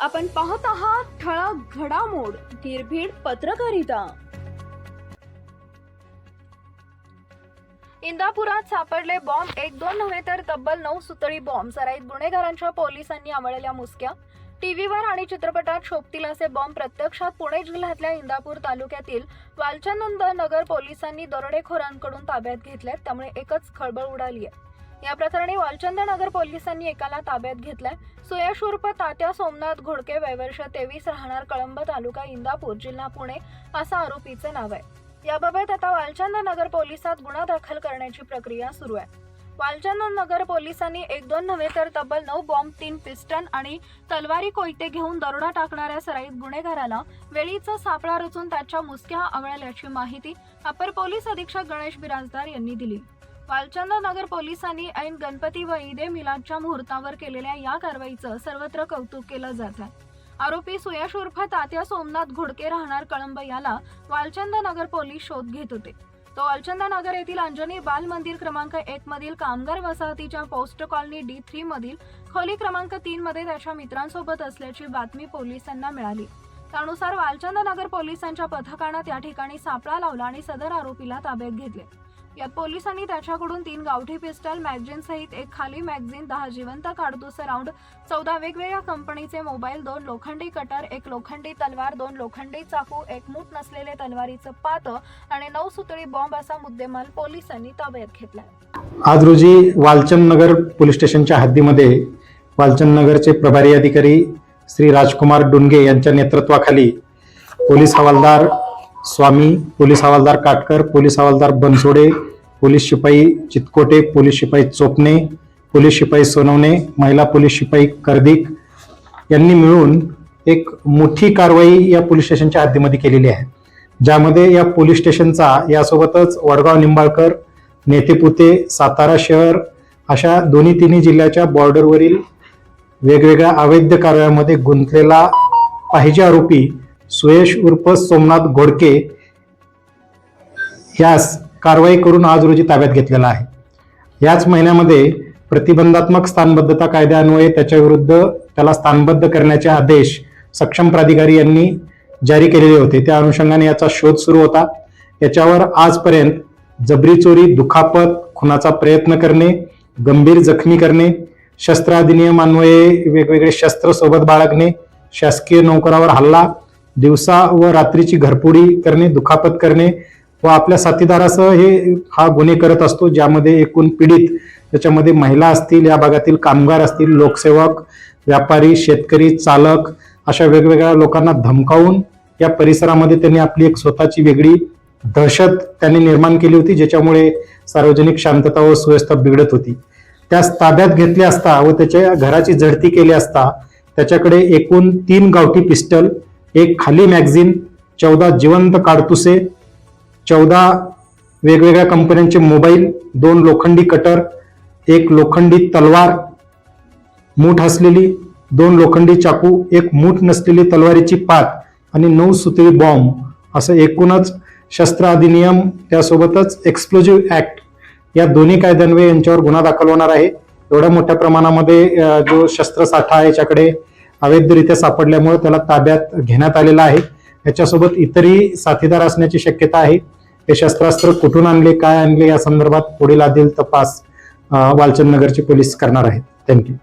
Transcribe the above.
आपण पाहत आहात ठळक घडामोड निर्भीड पत्रकारिता. इंदापुरात सापडले बॉम्ब. एक दोन नव्हे तर तब्बल नऊ सुतळी बॉम्ब. सराईत गुन्हेगारांच्या पोलिसांनी आवळल्या मुसक्या. टीव्हीवर आणि चित्रपटात शोभतील असे बॉम्ब प्रत्यक्षात पुणे जिल्ह्यातल्या इंदापूर तालुक्यातील वालचंद नगर पोलिसांनी दरोडेखोरांकडून ताब्यात घेतल्यात. त्यामुळे एकच खळबळ उडाली आहे या प्रकरणी वालचंद नगर पोलिसांनी एकाला ताब्यात घेतलाय. सुयश उर्फ तात्या सोमनाथ घोडके वयवर्ष तेवीस राहणार कळंब तालुका इंदापूर जिल्हा पुणे असं आरोपीचे नाव आहे. याबाबत आता वालचंद नगर पोलिसात गुन्हा दाखल करण्याची प्रक्रिया सुरू आहे. वालचंद नगर पोलिसांनी एक दोन नव्हे तर तब्बल नऊ बॉम्ब तीन पिस्टन आणि तलवारी कोयते घेऊन दरोडा टाकणाऱ्या सराईत गुन्हेगाराला वेळीचा सापळा रचून त्याच्या मुसक्या आवळल्याची माहिती अपर पोलीस अधीक्षक गणेश बिराजदार यांनी दिली. वालचंद नगर पोलिसांनी ऐन गणपती व ईदे मिलादच्या मुहूर्तावर केलेल्या या कारवाईचं सर्वत्र कौतुक केलं जात आहे. आरोपी सुयश उर्फ तात्या सोमनाथ घोडके राहणार कळंब याला वालचंद नगर पोलीस शोध घेत होते. तो वालचंद नगर येथील अंजनी बाल मंदिर क्रमांक एक मधील कामगार वसाहतीच्या पोस्ट कॉलनी डी थ्री मधील खोली क्रमांक तीन मध्ये त्याच्या मित्रांसोबत असल्याची बातमी पोलिसांना मिळाली. त्यानुसार वालचंद नगर पोलिसांच्या पथकानं त्या ठिकाणी सापळा लावला आणि सदर आरोपीला ताब्यात घेतले. यात पोलिसांनी त्याच्याकडून तीन गावठी पिस्टल मॅगझिन सहित एक खाली मॅगझिन दहा जिवंत काडतुसे राऊंड चौदा वेगवेगळ्या कंपनीचे मोबाईल दोन लोखंडी कटर एक लोखंडी तलवार दोन लोखंडी चाकू एक मूठ नसलेले तलवारीचं पात आणि नऊ सुतळी बॉम्ब असा मुद्देमाल पोलिसांनी ताब्यात घेतला. आज रोजी वालचंद नगर पोलीस स्टेशनच्या हद्दीमध्ये वालचंद नगरचे प्रभारी अधिकारी श्री राजकुमार डुंगे यांच्या नेतृत्वाखाली पोलीस हवालदार स्वामी पोलीस हवालदार काटकर पोलीस हवालदार बनसोडे पोलीस शिपाई चितकोटे पोलीस शिपाई चोपणे पोलीस शिपाई सोनवणे महिला पोलीस शिपाई कर्दिक यांनी मिळून एक मोठी कारवाई या पोलीस स्टेशनच्या हद्दीमध्ये केलेली आहे. ज्यामध्ये या पोलीस स्टेशनचा यासोबतच वडगाव निंबाळकर नेतेपुते सातारा शहर अशा दोन्ही तिन्ही जिल्ह्याच्या बॉर्डरवरील वेगवेगळ्या अवैध कारवायांमध्ये गुंतलेला पाहिजे आरोपी सुयश उर्फ सोमनाथ घोडके यास कारवाई करून आज रोजी ताब्यात घेतलेला आहे. याच महिन्यामध्ये प्रतिबंधात्मक स्थानबद्धता कायद्यान्वये त्याच्याविरुद्ध त्याला स्थानबद्ध करण्याचे आदेश सक्षम प्राधिकारी यांनी जारी केलेले होते. त्या अनुषंगाने याचा शोध सुरू होता. याच्यावर आजपर्यंत जबरी चोरी दुखापत खुनाचा प्रयत्न करणे गंभीर जखमी करणे शस्त्र अधिनियम अन्वये वेगवेगळे शस्त्र सोबत बाळगणे शासकीय नोकरावर हल्ला दिवसा व रात्रीची घरपुडी करणे दुखापत करणे व आपल्या साथीदारासह हे हा गुन्हे करत असतो ज्यामध्ये एकूण पीडित त्याच्यामध्ये महिला असतील या भागातील कामगार असतील लोकसेवक व्यापारी शेतकरी चालक अशा वेगवेगळ्या लोकांना धमकावून या परिसरामध्ये त्यांनी आपली एक स्वतःची वेगळी दहशत त्यांनी निर्माण केली होती ज्याच्यामुळे सार्वजनिक शांतता व सुव्यवस्था बिघडत होती. त्यास ताब्यात घेतले असता व त्याच्या घराची झडती केली असता त्याच्याकडे एकूण तीन गावठी पिस्टल एक खाली मॅगझिन चौदा जिवंत काडतुसे चौदा वेगवेगळ्या कंपन्यांचे मोबाईल दोन लोखंडी कटर एक लोखंडी तलवार मूठ असलेली दोन लोखंडी चाकू एक मूठ नसलेली तलवारीची पात आणि नऊ सुतळी बॉम्ब असं एकूणच शस्त्र अधिनियम त्यासोबतच एक्सप्लोजिव्ह ऍक्ट या दोन्ही कायद्यान्वये यांच्यावर गुन्हा दाखल होणार आहे. एवढ्या मोठ्या प्रमाणामध्ये जो शस्त्रसाठा आहे याच्याकडे अवैधरित्या सापडल्यामुळे त्याला ताब्यात घेण्यात आलेला आहे. याच्यासोबत इतरही साथीदार असण्याची शक्यता आहे. हे शस्त्रास्त्र कुठून आणले काय आणले या संदर्भात पुढील आदिल तपास वालचंद नगरचे पोलीस करणार आहेत. थँक्यू